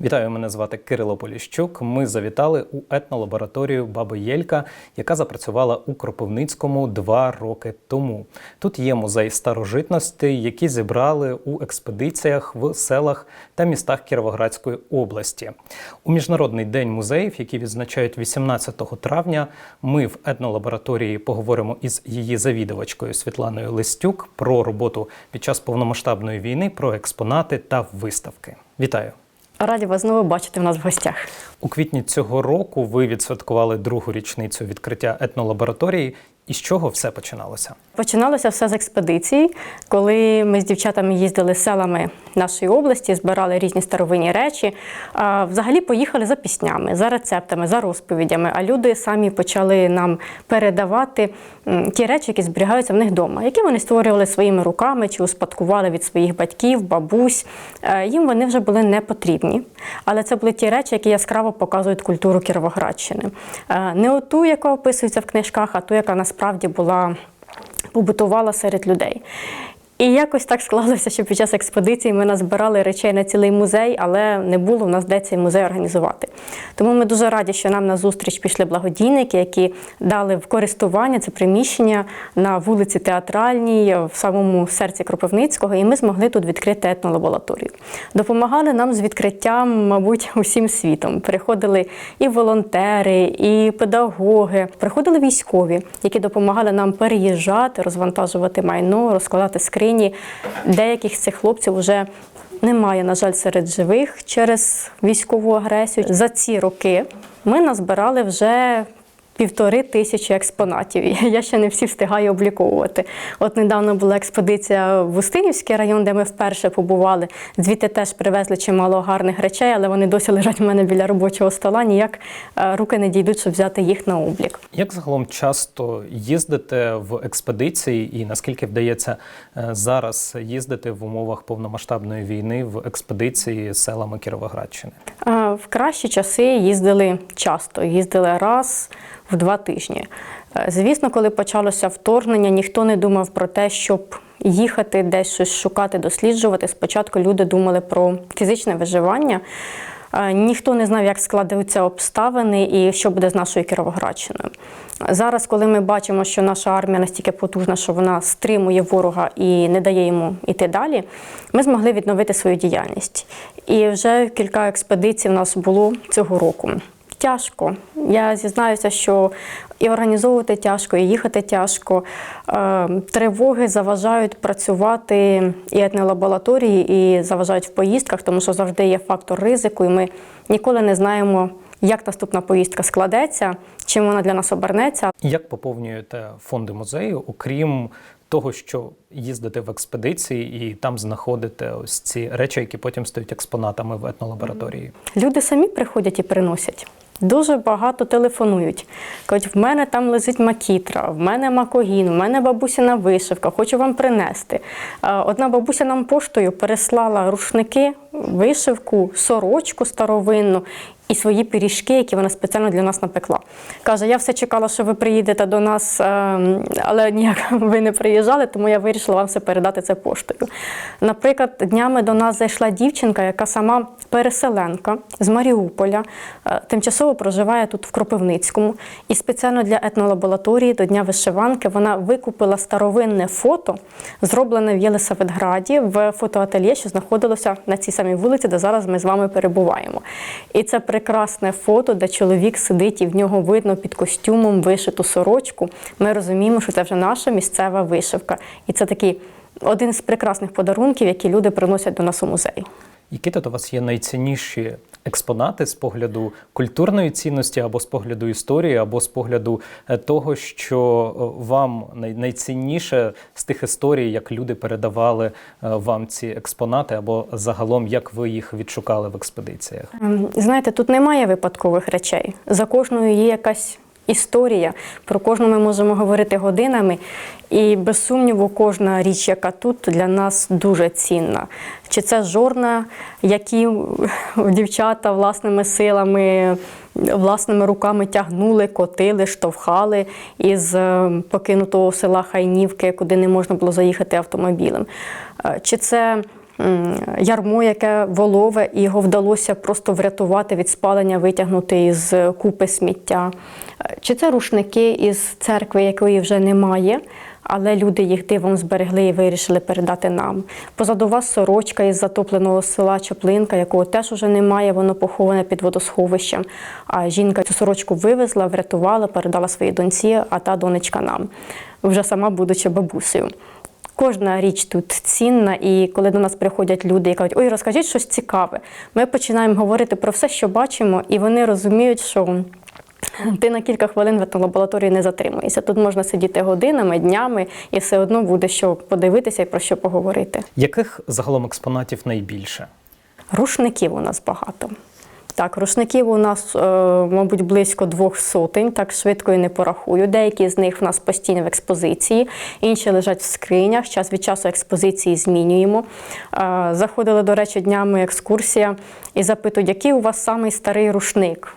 Вітаю, мене звати Кирило Поліщук. Ми завітали у етнолабораторію Баби Єлька, яка запрацювала у Кропивницькому два роки тому. Тут є музей старожитностей, які зібрали у експедиціях в селах та містах Кіровоградської області. У міжнародний день музеїв, який відзначають 18 травня, ми в етнолабораторії поговоримо із її завідувачкою Світланою Листюк про роботу під час повномасштабної війни, про експонати та виставки. Вітаю! Раді вас знову бачити в нас в гостях. У квітні цього року ви відсвяткували другу річницю відкриття етнолабораторії. І з чого все починалося? Починалося все з експедиції, коли ми з дівчатами їздили селами нашої області, збирали різні старовинні речі. Взагалі поїхали за піснями, за рецептами, за розповідями. А люди самі почали нам передавати ті речі, які зберігаються в них вдома, які вони створювали своїми руками чи успадкували від своїх батьків, бабусь. Е, Їм вони вже були не потрібні. Але це були ті речі, які яскраво показують культуру Кіровоградщини. Е, Не оту, яка описується в книжках, а ту, яка насправді була побутувала серед людей. І якось так склалося, що під час експедиції ми назбирали речей на цілий музей, але не було в нас де цей музей організувати. Тому ми дуже раді, що нам на зустріч пішли благодійники, які дали в користування це приміщення на вулиці Театральній, в самому серці Кропивницького, і ми змогли тут відкрити етнолабораторію. Допомагали нам з відкриттям, мабуть, усім світом. Приходили і волонтери, і педагоги, приходили військові, які допомагали нам переїжджати, розвантажувати майно, розкладати скрині. Деяких з цих хлопців вже немає, на жаль, серед живих через військову агресію. За ці роки ми назбирали вже півтори тисячі експонатів. Я ще не всі встигаю обліковувати. От недавно була експедиція в Устинівський район, де ми вперше побували. Звідти теж привезли чимало гарних речей, але вони досі лежать у мене біля робочого стола. Ніяк е, руки не дійдуть, щоб взяти їх на облік. Як загалом часто їздите в експедиції, і наскільки вдається е, зараз їздити в умовах повномасштабної війни в експедиції селами Кіровоградщини? В кращі часи їздили часто, їздили раз в два тижні. Е, Звісно, коли почалося вторгнення, ніхто не думав про те, щоб їхати десь щось шукати, досліджувати. Спочатку люди думали про фізичне виживання. Е, Ніхто не знав, як складуться обставини і що буде з нашою Кіровоградщиною. Зараз, коли ми бачимо, що наша армія настільки потужна, що вона стримує ворога і не дає йому йти далі, ми змогли відновити свою діяльність. І вже кілька експедицій в нас було цього року. Тяжко. Я зізнаюся, що і організовувати тяжко, і їхати тяжко. Е, Тривоги заважають працювати і етнолабораторії, і заважають в поїздках, тому що завжди є фактор ризику, і ми ніколи не знаємо, як наступна поїздка складеться, чим вона для нас обернеться. Як поповнюєте фонди музею, окрім того, що їздите в експедиції і там знаходите ось ці речі, які потім стають експонатами в етнолабораторії? Люди самі приходять і приносять. Дуже багато телефонують. Кажуть, в мене там лежить макітра, в мене макогін, в мене бабусіна вишивка, хочу вам принести. Одна бабуся нам поштою переслала рушники, вишивку, сорочку старовинну і свої пиріжки, які вона спеціально для нас напекла. Каже, я все чекала, що ви приїдете до нас, ем, але ніяк ви не приїжджали, тому я вирішила вам все передати це поштою. Наприклад, днями до нас зайшла дівчинка, яка сама переселенка з Маріуполя, е, тимчасово проживає тут в Кропивницькому. І спеціально для етнолабораторії до Дня вишиванки вона викупила старовинне фото, зроблене в Єлисаветграді в фотоательє, що знаходилося на цій самій вулиці, де зараз ми з вами перебуваємо. І це прекрасне фото, де чоловік сидить і в нього видно під костюмом вишиту сорочку. Ми розуміємо, що це вже наша місцева вишивка. І це такий один з прекрасних подарунків, які люди приносять до нас у музей. Які тут у вас є найцінніші експонати з погляду культурної цінності, або з погляду історії, або з погляду е, того, що е, вам найцінніше з тих історій, як люди передавали е, вам ці експонати, або загалом як ви їх відшукали в експедиціях? Ем, Знаєте, тут немає випадкових речей. За кожною є якась історія. Про кожну ми можемо говорити годинами. І без сумніву, кожна річ, яка тут для нас дуже цінна. Чи це жорна, які дівчата власними силами, власними руками тягнули, котили, штовхали із е, покинутого села Хайнівки, куди не можна було заїхати автомобілем. Е, Чи це ярмо, яке волове, і його вдалося просто врятувати від спалення, витягнути із купи сміття. Чи це рушники із церкви, якої вже немає, але люди їх дивом зберегли і вирішили передати нам. Позаду вас сорочка із затопленого села Чаплинка, якого теж уже немає, воно поховане під водосховищем. А жінка цю сорочку вивезла, врятувала, передала своїй доньці, а та донечка нам, вже сама будучи бабусею. Кожна річ тут цінна, і коли до нас приходять люди і кажуть, ой, розкажіть щось цікаве, ми починаємо говорити про все, що бачимо, і вони розуміють, що ти на кілька хвилин в етнолабораторії не затримуєшся. Тут можна сидіти годинами, днями, і все одно буде що подивитися і про що поговорити. Яких загалом експонатів найбільше? Рушників у нас багато. Так, рушників у нас, е, мабуть, близько двох сотень, так швидко і не порахую. Деякі з них в нас постійно в експозиції, інші лежать в скринях. Час від часу експозиції змінюємо. Заходила, Заходили, до речі, днями екскурсія і запитують, який у вас самий старий рушник.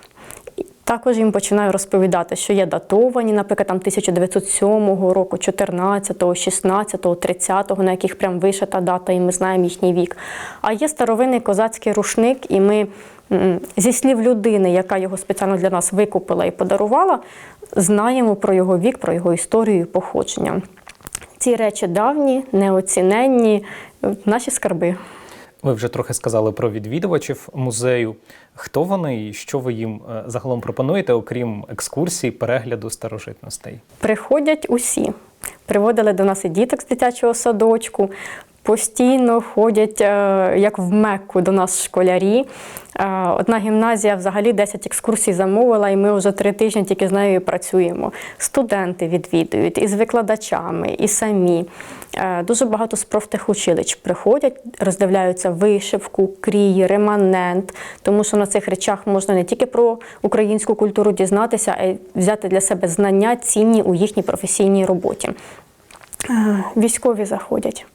Також їм починаю розповідати, що є датовані, наприклад, там 1907 року, 14, 16, 30, на яких прям вишита дата, і ми знаємо їхній вік. А є старовинний козацький рушник, і ми зі слів людини, яка його спеціально для нас викупила і подарувала, знаємо про його вік, про його історію і походження. Ці речі давні, неоціненні, наші скарби. Ви вже трохи сказали про відвідувачів музею. Хто вони і що ви їм е, загалом пропонуєте, окрім екскурсій, перегляду старожитностей? Приходять усі. Приводили до нас і діток з дитячого садочку. Постійно ходять, е, як в Мекку, до нас школярі. Е, Одна гімназія взагалі 10 екскурсій замовила, і ми вже три тижні тільки з нею працюємо. Студенти відвідують і з викладачами, і самі. Е, Дуже багато з профтехучилищ приходять, роздивляються вишивку, крій, реманент, тому що на цих речах можна не тільки про українську культуру дізнатися, а й взяти для себе знання цінні у їхній професійній роботі. Військові заходять,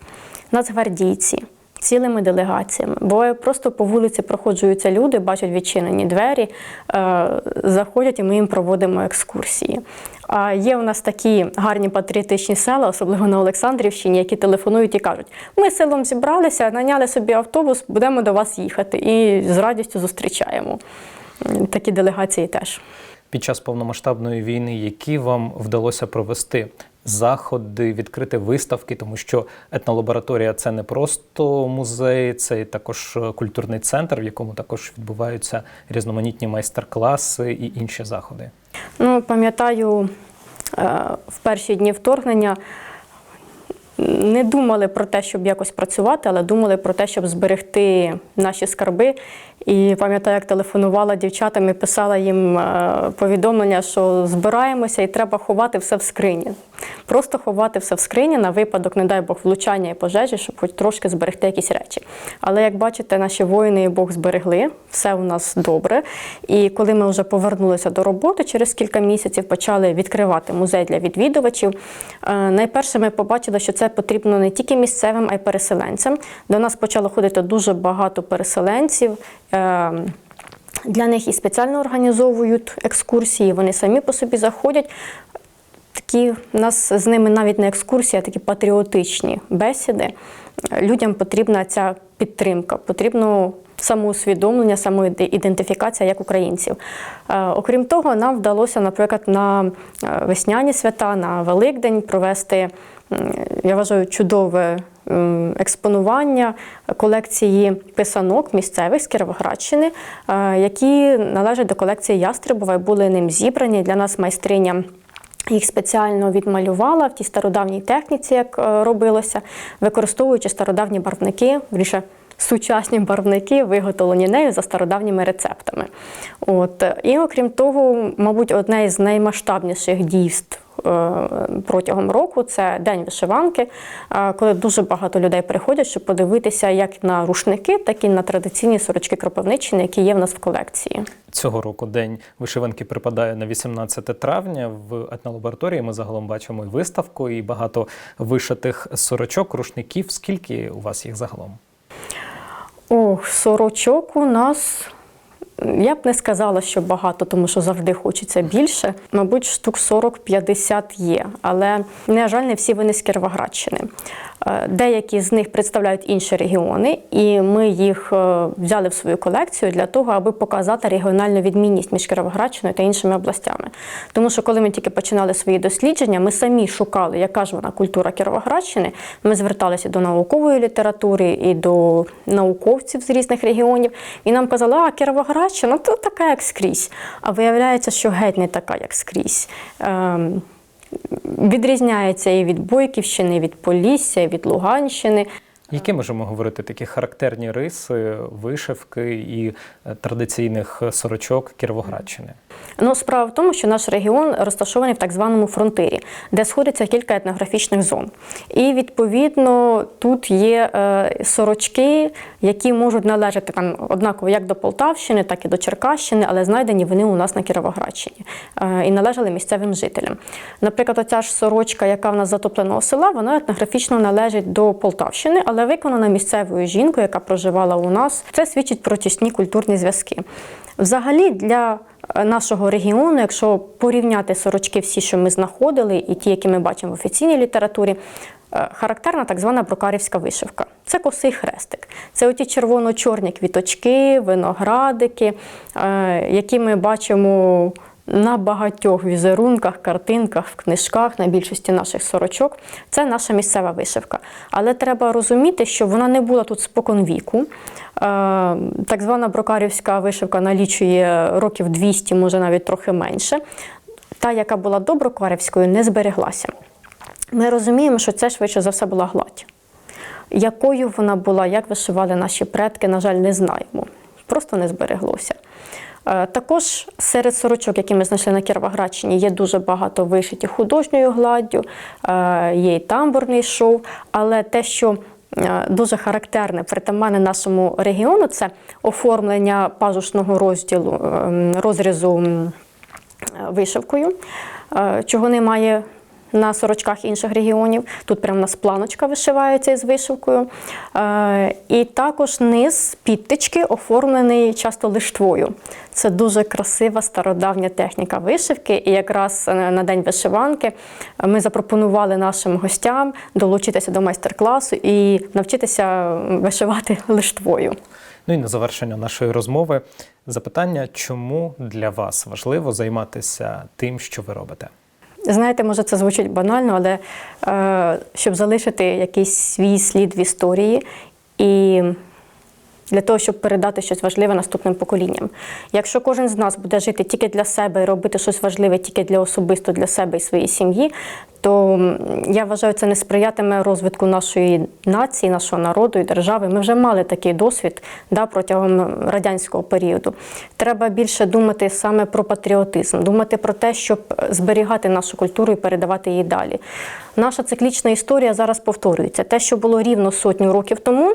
нацгвардійці, цілими делегаціями. Бо просто по вулиці проходжуються люди, бачать відчинені двері, е, заходять і ми їм проводимо екскурсії. А є у нас такі гарні патріотичні села, особливо на Олександрівщині, які телефонують і кажуть: ми селом зібралися, наняли собі автобус, будемо до вас їхати. І з радістю зустрічаємо. Такі делегації теж. Під час повномасштабної війни, які вам вдалося провести заходи, відкрити виставки, тому що етнолабораторія це не просто музей, це також е, культурний центр, в якому також відбуваються різноманітні майстер-класи і інші заходи. Ну, пам'ятаю, е, в перші дні вторгнення не думали про те, щоб якось працювати, але думали про те, щоб зберегти наші скарби. І пам'ятаю, як телефонувала дівчатам і писала їм е, повідомлення, що збираємося і треба ховати все в скрині. Просто ховати все в скрині на випадок, не дай Бог, влучання і пожежі, щоб хоч трошки зберегти якісь речі. Але як бачите, наші воїни і Бог зберегли, все у нас добре. І коли ми вже повернулися до роботи, через кілька місяців почали відкривати музей для відвідувачів. Е, Найперше ми побачили, що це потрібно не тільки місцевим, а й переселенцям. До нас почало ходити дуже багато переселенців. Е, Для них і спеціально організовують екскурсії, вони самі по собі заходять. Такі у нас з ними навіть не екскурсії, такі патріотичні бесіди. Людям потрібна ця підтримка, потрібно самоусвідомлення, самоідентифікація як українців. Е, Окрім того, нам вдалося, наприклад, на е, весняні свята, на Великдень провести, я вважаю, чудове експонування колекції писанок місцевих з Кіровоградщини, е, які належать до колекції Ястребова і були ним зібрані. Для нас майстриня їх спеціально відмалювала в тій стародавній техніці, як е, робилося, використовуючи стародавні барвники, більше сучасні барвники, виготовлені нею за стародавніми рецептами. От. І окрім того, мабуть, одне із наймасштабніших дійств. Е, Протягом року це день вишиванки, е, коли дуже багато людей приходять, щоб подивитися як на рушники, так і на традиційні сорочки Кропивниччини, які є в нас в колекції. Цього року день вишиванки припадає на 18 травня. В етнолабораторії ми загалом бачимо і виставку, і багато вишитих сорочок, рушників. Скільки у вас їх загалом? Ох, сорочок у нас. Я б не сказала, що багато, тому що завжди хочеться більше. Мабуть, штук 40-50 є, але, на жаль, не всі вони з Кіровоградщини. Е, Деякі з них представляють інші регіони, і ми їх е, взяли в свою колекцію для того, аби показати регіональну відмінність між Кіровоградщиною та іншими областями. Тому що коли ми тільки починали свої дослідження, ми самі шукали, яка ж вона культура Кіровоградщини. Ми зверталися до наукової літератури і до науковців з різних регіонів. І нам казали, а Кіровоградщина то така, як скрізь. А виявляється, що геть не така, як скрізь. Відрізняється і від Бойківщини, і від Полісся, і від Луганщини. Які можемо говорити такі характерні риси вишивки і е, традиційних сорочок Кіровоградщини? Ну, справа в тому, що наш регіон розташований в так званому фронтирі, де сходиться кілька етнографічних зон. І відповідно тут є е, сорочки, які можуть належати там однаково як до Полтавщини, так і до Черкащини, але знайдені вони у нас на Кіровоградщині е, і належали місцевим жителям. Наприклад, оця ж сорочка, яка в нас затопленого села, вона етнографічно належить до Полтавщини, але виконана місцевою жінкою, яка проживала у нас. Це свідчить про тісні культурні зв'язки. Взагалі для е, нашого регіону, якщо порівняти сорочки всі, що ми знаходили, і ті, які ми бачимо в офіційній літературі, е, характерна так звана брукарівська вишивка. Це косий хрестик. Це оті червоно-чорні квіточки, виноградики, е, які ми бачимо на багатьох візерунках, картинках, в книжках, на більшості наших сорочок. Це наша місцева вишивка. Але треба розуміти, що вона не була тут спокон віку. Е, Так звана брокарівська вишивка налічує років 200, може навіть трохи менше. Та, яка була до брокарівської, не збереглася. Ми розуміємо, що це швидше за все була гладь. Якою вона була, як вишивали наші предки, на жаль, не знаємо. Просто не збереглося. Е, Також серед сорочок, які ми знайшли на Кіровоградщині, є дуже багато вишиті художньою гладдю, е, є і тамбурний шов, але те, що е, дуже характерне, притаманне нашому регіону, це оформлення пазушного розділу, ем, розрізу вишивкою, чого немає на сорочках інших регіонів. Тут прямо у нас планочка вишивається із вишивкою. Е, І також низ підтички оформлений часто лиштвою. Це дуже красива стародавня техніка вишивки. І якраз е, на день вишиванки ми запропонували нашим гостям долучитися до майстер-класу і навчитися вишивати лиштвою. Ну і на завершення нашої розмови запитання, чому для вас важливо займатися тим, що ви робите? Знаєте, може, це звучить банально, але е, щоб залишити якийсь свій слід в історії і для того, щоб передати щось важливе наступним поколінням. Якщо кожен з нас буде жити тільки для себе і робити щось важливе тільки для особисто для себе і своєї сім'ї, то я вважаю, це не сприятиме розвитку нашої нації, нашого народу і держави. Ми вже мали такий досвід да, протягом радянського періоду. Треба більше думати саме про патріотизм, думати про те, щоб зберігати нашу культуру і передавати її далі. Наша циклічна історія зараз повторюється. Те, що було рівно сотню років тому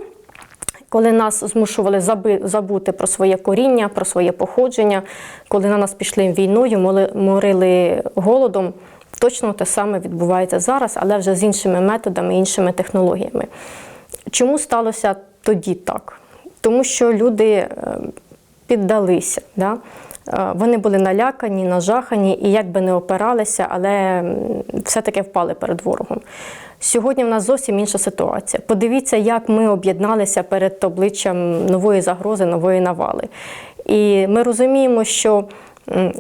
коли нас змушували забути про своє коріння, про своє походження, коли на нас пішли війною, морили голодом, точно те саме відбувається зараз, але вже з іншими методами, іншими технологіями. Чому сталося тоді так? Тому що люди е, піддалися. Да? Е, Вони були налякані, нажахані і як би не опиралися, але все-таки впали перед ворогом. Сьогодні в нас зовсім інша ситуація. Подивіться, як ми об'єдналися перед обличчям нової загрози, нової навали. І ми розуміємо, що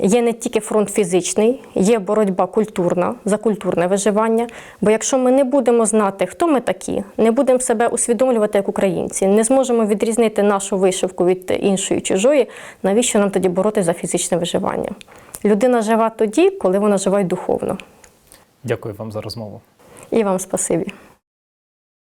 є не тільки фронт фізичний, є боротьба культурна за культурне виживання. Бо якщо ми не будемо знати, хто ми такі, не будемо себе усвідомлювати як українці, не зможемо відрізнити нашу вишивку від іншої чужої, навіщо нам тоді боротися за фізичне виживання? Людина жива тоді, коли вона жива й духовно. Дякую вам за розмову. І вам спасибі.